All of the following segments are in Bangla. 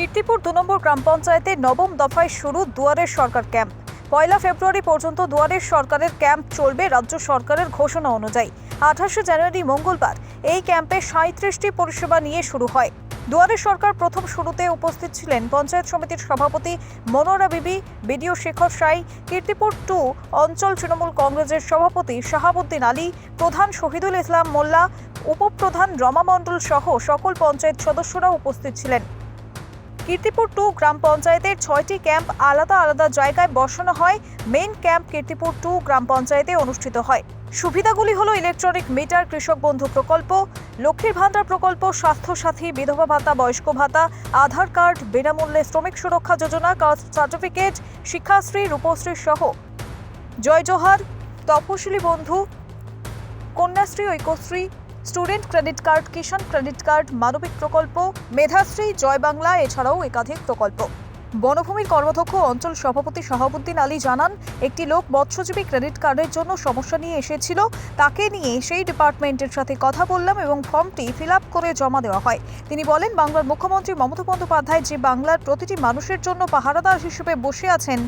কীর্তিপুর দু নম্বর গ্রাম পঞ্চায়েতে নবম দফায় শুরু দুয়ারের সরকার ক্যাম্প। পয়লা ফেব্রুয়ারি পর্যন্ত দুয়ারের সরকারের ক্যাম্প চলবে রাজ্য সরকারের ঘোষণা অনুযায়ী। আঠাশে জানুয়ারি মঙ্গলবার এই ক্যাম্পে সাঁত্রিশটি পরিষেবা নিয়ে শুরু হয়। দুয়ারের সরকার প্রথম শুরুতে উপস্থিত ছিলেন পঞ্চায়েত সমিতির সভাপতি মনোরা বিবি, বিডিও শেখর সাই, কীর্তিপুর টু অঞ্চল তৃণমূল কংগ্রেসের সভাপতি শাহাবুদ্দিন আলী, প্রধান শহীদুল ইসলাম মোল্লা, উপপ্রধান রমা মণ্ডল সহ সকল পঞ্চায়েত সদস্যরা উপস্থিত ছিলেন। কীর্তিপুর টু গ্রাম পঞ্চায়েতের ছয়টি ক্যাম্প আলাদা আলাদা জায়গায় বসানো হয়। মেইন ক্যাম্প কীর্তিপুর টু গ্রাম পঞ্চায়েতে অনুষ্ঠিত হয়। সুবিধাগুলি হলো ইলেকট্রনিক মিটার, কৃষক বন্ধু প্রকল্প, লক্ষ্মীর ভান্ডার প্রকল্প, স্বাস্থ্যসাথী, বিধবা ভাতা, বয়স্ক ভাতা, আধার কার্ড, বিনামূল্যে শ্রমিক সুরক্ষা যোজনা, কাস্ট সার্টিফিকেট, শিক্ষাশ্রী, রূপশ্রী সহ। Jai Johar, Taposhili Bandhu, Kanyashree, Aikyashree. Student credit card, Kisan credit card, Manabik প্রকল্প, মেধাশ্রী, জয় বাংলা, এছাড়াও একাধিক প্রকল্প। বনভূমির কর্মদক্ষ অঞ্চল সভাপতি শাহাবুদ্দিন আলী জানান, একটি লোক মৎস্যজীবী ক্রেডিট কার্ডের জন্য সমস্যা নিয়ে এসেছিল। তাকে নিয়ে সেই ডিপার্টমেন্টের সাথে কথা বললাম এবং ফর্মটি ফিল করে জমা দেওয়া হয়। তিনি বলেন, বাংলার মুখ্যমন্ত্রী মমতা বন্দ্যোপাধ্যায় যে বাংলার প্রতিটি মানুষের জন্য পাহারাদার হিসেবে বসে আছেন,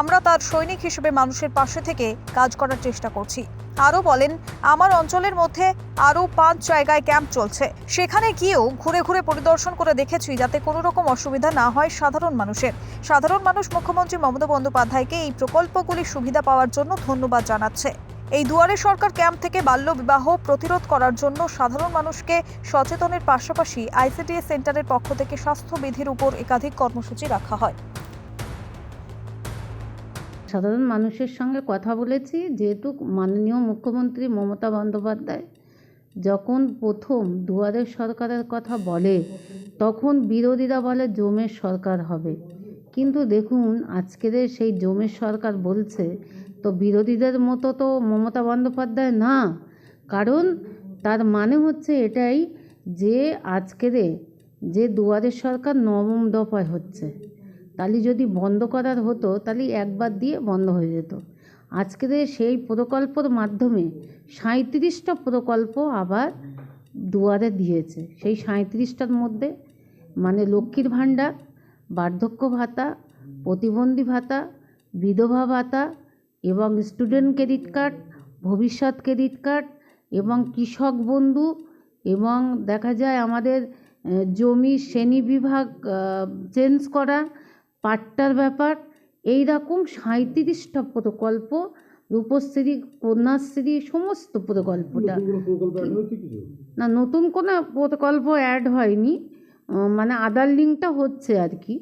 আমরা তার সৈনিক হিসেবে মানুষের পাশে থেকে কাজ করার চেষ্টা করছি। আরও বলেন, আমার অঞ্চলের মধ্যে আরও পাঁচ জায়গায় ক্যাম্প চলছে। সেখানে গিয়েও ঘুরে ঘুরে পরিদর্শন করে দেখেছি যাতে কোনো রকম অসুবিধা না হয় সাধারণ মানুষের। সাধারণ মানুষ মুখ্যমন্ত্রী মমতা বন্দ্যোপাধ্যায়কে এই প্রকল্পগুলির সুবিধা পাওয়ার জন্য ধন্যবাদ জানাচ্ছে। এই দুয়ারে সরকার ক্যাম্প থেকে বাল্য বিবাহ প্রতিরোধ করার জন্য সাধারণ মানুষকে সচেতনের পাশাপাশি আইসিডিএস সেন্টারের পক্ষ থেকে স্বাস্থ্যবিধির উপর একাধিক কর্মসূচি রাখা হয়। সাধারণ মানুষের সঙ্গে কথা বলেছি, যেহেতু মাননীয় মুখ্যমন্ত্রী মমতা বন্দ্যোপাধ্যায় যখন প্রথম দুয়ারের সরকারের কথা বলে, তখন বিরোধীরা বলে জমের সরকার হবে। কিন্তু দেখুন, আজকের সেই জমের সরকার বলছে, তো বিরোধীদের মতো তো মমতা বন্দ্যোপাধ্যায় না। কারণ তার মানে হচ্ছে এটাই যে আজকের যে দুয়ারের সরকার নবম দফায় হচ্ছে। তাহলে যদি বন্ধ করার হতো তাহলে একবার দিয়ে বন্ধ হয়ে যেত। আজকের সেই প্রকল্পর মাধ্যমে সাঁত্রিশটা প্রকল্প আবার দুয়ারে দিয়েছে। সেই সাঁত্রিশটার মধ্যে মানে লক্ষ্মীর ভাণ্ডার, বার্ধক্য ভাতা, প্রতিবন্ধী ভাতা, বিধবা ভাতা এবং student credit card Bhabishyat credit card এবং কৃষক বন্ধু এবং দেখা যায় আমাদের জমি শ্রেণি বিভাগ চেঞ্জ করা পাট্টার ব্যাপার এই রকম সাঁত্রিশটা প্রকল্প রূপশ্রী কন্যাশ্রী সমস্ত প্রকল্পটা। না নতুন কোনো প্রকল্প অ্যাড হয়নি। মানে আধার লিঙ্কটা হচ্ছে আর কি।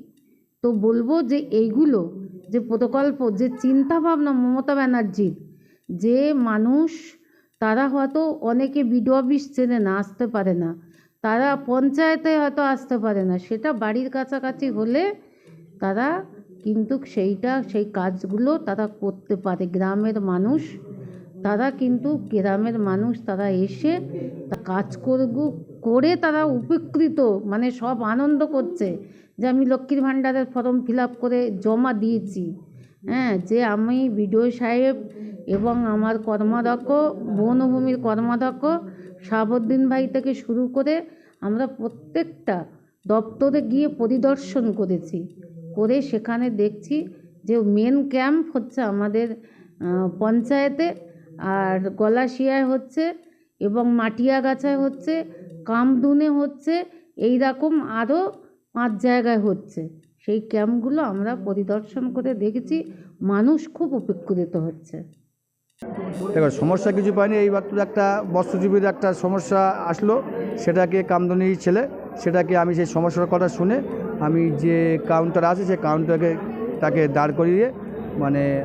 তো বলব যে এইগুলো যে প্রকল্প যে চিন্তা ভাবনা মমতা ব্যানার্জির যে মানুষ তারা হয়তো অনেকে বিডিও অফিস চেনে না আসতে পারে না। তারা পঞ্চায়েতে হয়তো আসতে পারে না। সেটা বাড়ির কাছাকাছি হলে তারা কিন্তু সেইটা, সেই কাজগুলো তারা করতে পারে। গ্রামের মানুষ, তারা কিন্তু, গ্রামের মানুষ তারা এসে কাজ করব করে তারা উপকৃত মানে সব আনন্দ করছে যে আমি লক্ষ্মীর ভাণ্ডারের ফর্ম ফিল আপ করে জমা দিয়েছি। হ্যাঁ যে আমি বিডিও সাহেব এবং আমার কর্মাধ্যক্ষ, বনভূমির কর্মাধ্যক্ষ শাহাবুদ্দিন ভাই থেকে শুরু করে আমরা প্রত্যেকটা দপ্তরে গিয়ে পরিদর্শন করেছি। করে সেখানে দেখছি যে মেন ক্যাম্প হচ্ছে আমাদের পঞ্চায়েতে আর গলাশিয়ায় হচ্ছে এবং মাটিয়াগাছায় হচ্ছে, কামদুনে হচ্ছে এই রকম আরও পাঁচ জায়গায় হচ্ছে। সেই ক্যাম্পগুলো আমরা পরিদর্শন করে দেখেছি, মানুষ খুব উপকৃত হচ্ছে। দেখো, সমস্যা কিছু পাইনি, এই মাত্র একটা মৎস্যজীবীর একটা সমস্যা আসলো, সেটাকে কামদুনি ছেলে, সেটাকে আমি সেই সমস্যার কথা শুনে আমি যে কাউন্টার আছে সেই কাউন্টারকে তাকে দাঁড় করিয়ে মানে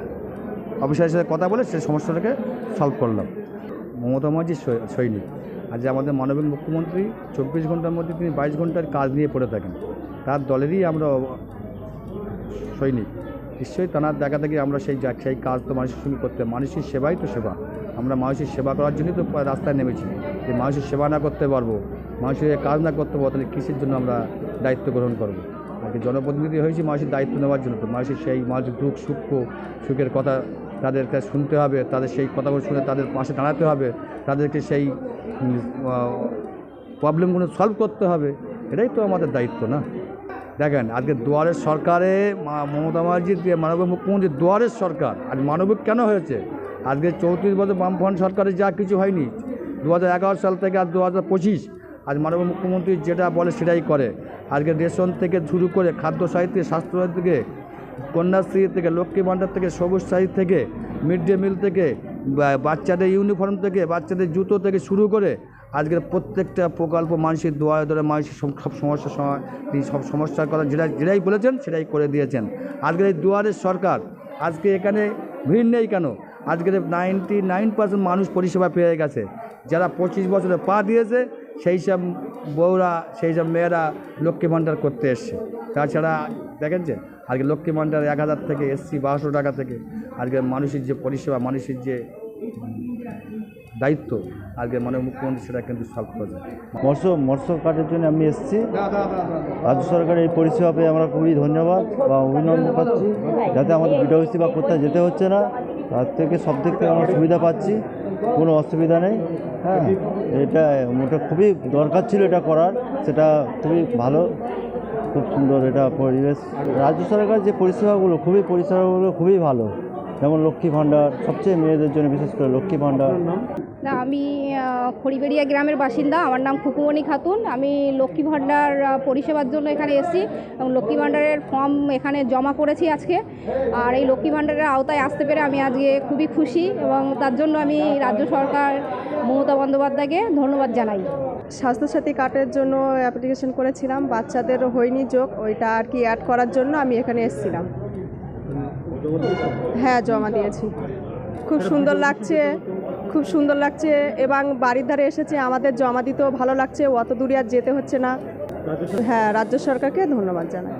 অফিসারের সাথে কথা বলে সেই সমস্যাটাকে সলভ করলাম। মমতা মাঝি সৈনিক। যে আমাদের মানবিক মুখ্যমন্ত্রী চব্বিশ ঘণ্টার মধ্যে তিনি বাইশ ঘণ্টার কাজ নিয়ে পড়ে থাকেন। তার দলেরই আমরা সৈনিক। নিশ্চয়ই তার দেখা থেকে আমরা সেই সেই কাজ তো মানুষের সঙ্গে করতে, মানুষের সেবাই তো সেবা। আমরা মানুষের সেবা করার জন্যই তো রাস্তায় নেমেছি। যে মানুষের সেবা না করতে পারব, মানুষের কাজ না করতে পারব, তাহলে কিসের জন্য আমরা দায়িত্ব গ্রহণ করব। আর জনপ্রতিনিধি হয়েছি মানুষের দায়িত্ব নেওয়ার জন্য তো মানুষের সেই মানুষের দুঃখ, সুখ, সুখের কথা তাদের কাছে শুনতে হবে, তাদের সেই কথাগুলো শুনে তাদের পাশে দাঁড়াতে হবে, তাদেরকে সেই প্রবলেমগুলো সলভ করতে হবে। এটাই তো আমাদের দায়িত্ব না? দেখেন, আজকে দুয়ারের সরকারে মমতা ব্যানার্জির মানবিক মুখ্যমন্ত্রী, দুয়ারের সরকার, আজ মানবিক কেন হয়েছে? আজকে চৌত্রিশ বছর বামফ্রন্ট সরকারে যা কিছু হয়নি দু হাজার এগারো সাল থেকে আর দু হাজার পঁচিশ আজ মাননীয় মুখ্যমন্ত্রী যেটা বলে সেটাই করে। আজকে রেশন থেকে শুরু করে খাদ্য সাহিত্য, স্বাস্থ্য থেকে, কন্যাশ্রী থেকে, লক্ষ্মী ভাণ্ডার থেকে, সবুজ সাথী থেকে, মিড ডে মিল থেকে বাচ্চাদের ইউনিফর্ম থেকে, বাচ্চাদের জুতো থেকে শুরু করে আজকের প্রত্যেকটা প্রকল্প মানুষের দোয়ারে দোয়ারে মানুষের সব সমস্যার সময় তিনি সব সমস্যার কথা যেটা, যেটাই বলেছেন সেটাই করে দিয়েছেন। আজকের এই দুয়ারের সরকার আজকে এখানে ভিড় নেই কেন? আজকের নাইনটি নাইন পার্সেন্ট মানুষ পরিষেবা পেয়ে গেছে। যারা পঁচিশ বছরে পা দিয়েছে সেই সব বউরা সেই সব মেয়েরা লক্ষ্মী ভাণ্ডার করতে এসছে। তাছাড়া দেখেন যে আজকে লক্ষ্মী ভাণ্ডার এক হাজার থেকে এসছি বারোশো টাকা থেকে। আজকে মানুষের যে পরিষেবা মানুষের যে দায়িত্ব আজকে মানে মুখ্যমন্ত্রী সেটা কিন্তু সলভ করবে মৎস্য মৎস্য কার্ডের জন্য আমি এসেছি। রাজ্য সরকারের এই পরিষেবা পেয়ে আমরা খুবই ধন্যবাদ বা অভিনন্দন পাচ্ছি। যাতে আমাদের বিডিওসি বা কোথাও যেতে হচ্ছে না তার থেকে সব দিক থেকে আমরা সুবিধা পাচ্ছি। কোনো অসুবিধা নেই। হ্যাঁ এটা ওটা খুবই দরকার ছিল এটা করার। সেটা খুবই ভালো, খুব সুন্দর এটা পরিবেশ। রাজ্য সরকার যে পরিষেবাগুলো, খুবই পরিষেবাগুলো খুবই ভালো। যেমন লক্ষ্মী ভাণ্ডার সবচেয়ে মেয়েদের জন্য বিশেষ করে লক্ষ্মী ভাণ্ডার। না আমি খড়িবেড়িয়া গ্রামের বাসিন্দা। আমার নাম খুকুমণি খাতুন। আমি লক্ষ্মী ভাণ্ডার পরিষেবার জন্য এখানে এসেছি এবং লক্ষ্মী ভাণ্ডারের ফর্ম এখানে জমা করেছি আজকে। আর এই লক্ষ্মী ভাণ্ডারের আওতায় আসতে পেরে আমি আজকে খুবই খুশি এবং তার জন্য আমি রাজ্য সরকার মমতা বন্দ্যোপাধ্যায়কে ধন্যবাদ জানাই। স্বাস্থ্যসাথী কার্ডের জন্য অ্যাপ্লিকেশন করেছিলাম। বাচ্চাদের হয়নি যোগ। ওইটা আর কি অ্যাড করার জন্য আমি এখানে এসেছিলাম। হ্যাঁ জমা দিয়েছি। খুব সুন্দর লাগছে, খুব সুন্দর লাগছে এবং বাড়ির ধারে এসেছে। আমাদের জমা দিতেও ভালো লাগছে অত দূরে আর যেতে হচ্ছে না। হ্যাঁ রাজ্য সরকারকে ধন্যবাদ জানাই।